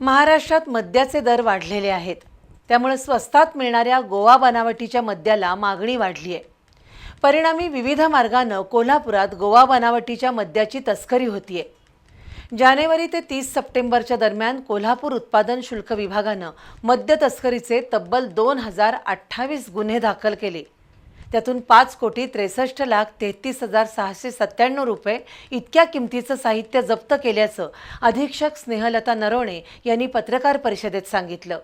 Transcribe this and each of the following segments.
महाराष्ट्रात मद्याचे दर वाढलेले आहेत. त्यामुळे स्वस्तात मिळणाऱ्या गोवा बनावटीच्या मद्याला मागणी वाढली आहे. परिणामी विविध मार्गानं कोल्हापुरात गोवा बनावटीच्या मद्याची तस्करी होतीये. जानेवारी ते तीस सप्टेंबरच्या दरम्यान कोल्हापूर उत्पादन शुल्क विभागानं मद्य तस्करीचे तब्बल दोन हजार अठ्ठावीस गुन्हे दाखल केले. त्यातून पाच कोटी त्रेसष्ट लाख तेहतीस हजार सहाशे सत्त्याण्णव रुपये इतक्या किमतीचं साहित्य जप्त केल्याचं अधीक्षक स्नेहलता नरवणे यांनी पत्रकार परिषदेत सांगितलं.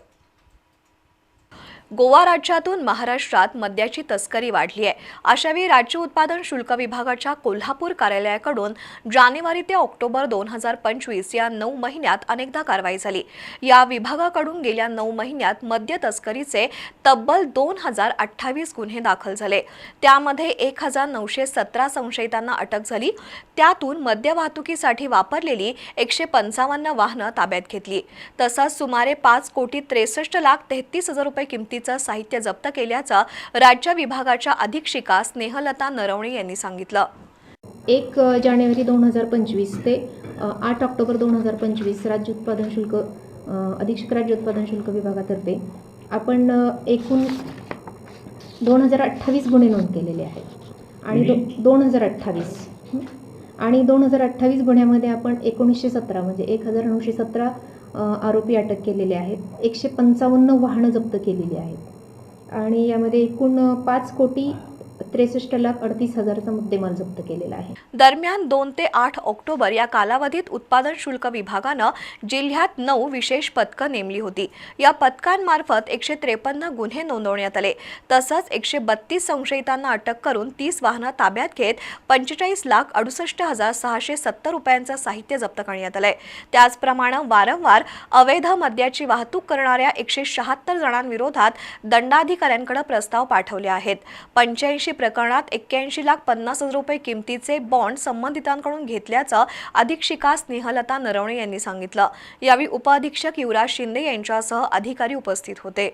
गोवा राज्यातून महाराष्ट्रात मद्याची तस्करी वाढली आहे. अशावेळी राज्य उत्पादन शुल्क विभागाच्या कोल्हापूर कार्यालयाकडून जानेवारी ते ऑक्टोबर दोन हजार पंचवीस या नऊ महिन्यात अनेकदा कारवाई झाली. या विभागाकडून गेल्या नऊ महिन्यात मद्य तस्करीचे तब्बल दोन हजार अठ्ठावीस गुन्हे दाखल झाले. त्यामध्ये एक हजार नऊशे सतरा संशयितांना अटक झाली. त्यातून मद्य वाहतुकीसाठी वापरलेली एकशे पंचावन्न वाहनं ताब्यात घेतली. तसंच सुमारे पाच कोटी त्रेसष्ट लाख तेहतीस हजार रुपये किमतीचं साहित्य जप्त केल्याचं राज्य विभागाच्या अधीक्षिका स्नेहलता नरवणे यांनी सांगितलं. एक जानेवारी दोन हजार पंचवीस ते आठ ऑक्टोबर दोन हजार पंचवीस राज्य उत्पादन शुल्क अधीक्षक राज्य उत्पादन शुल्क विभागातर्फे आपण एकूण दोन हजार अठ्ठावीस गुन्हे नोंद केलेले आहेत. आणि दो दोन हजार अठ्ठावीस. आणि दोन हजार अठ्ठावीस गुन्ह्यामध्ये आपण एकोणीसशे सतरा म्हणजे एक हजार नऊशे सतरा आरोपी अटक केलेले आहेत. एकशे पंचावन्न वाहनं जप्त केलेली आहेत. आणि यामध्ये एकूण पाच कोटी त्रेसष्ट लाख अडतीस हजारचा मुद्देमाल जप्त केलेला आहे. दरम्यान दोन ते आठ ऑक्टोबर या कालावधीत उत्पादन शुल्क विभागानं जिल्ह्यात नऊ विशेष पथकं नेमली होती. या पथकांमार्फत एकशे त्रेपन्न गुन्हे नोंदवण्यात आले. तसंच एकशे बत्तीस संशयितांना अटक करून तीस वाहनं ताब्यात घेत पंचेचाळीस लाख अडुसष्ट हजार सहाशे सत्तर रुपयांचं साहित्य जप्त करण्यात आलंय. त्याचप्रमाणे वारंवार अवैध मद्याची वाहतूक करणाऱ्या एकशे शहात्तर जणांविरोधात दंडाधिकाऱ्यांकडे प्रस्ताव पाठवले आहेत. पंच्याऐंशी प्रकरणात एक्क्याऐंशी लाख पन्नास हजार रुपये किमतीचे बॉन्ड संबंधितांकडून घेतल्याचं अधीक्षिका स्नेहलता नरवणे यांनी सांगितलं. यावेळी उपअधीक्षक युवराज शिंदे यांच्यासह अधिकारी उपस्थित होते.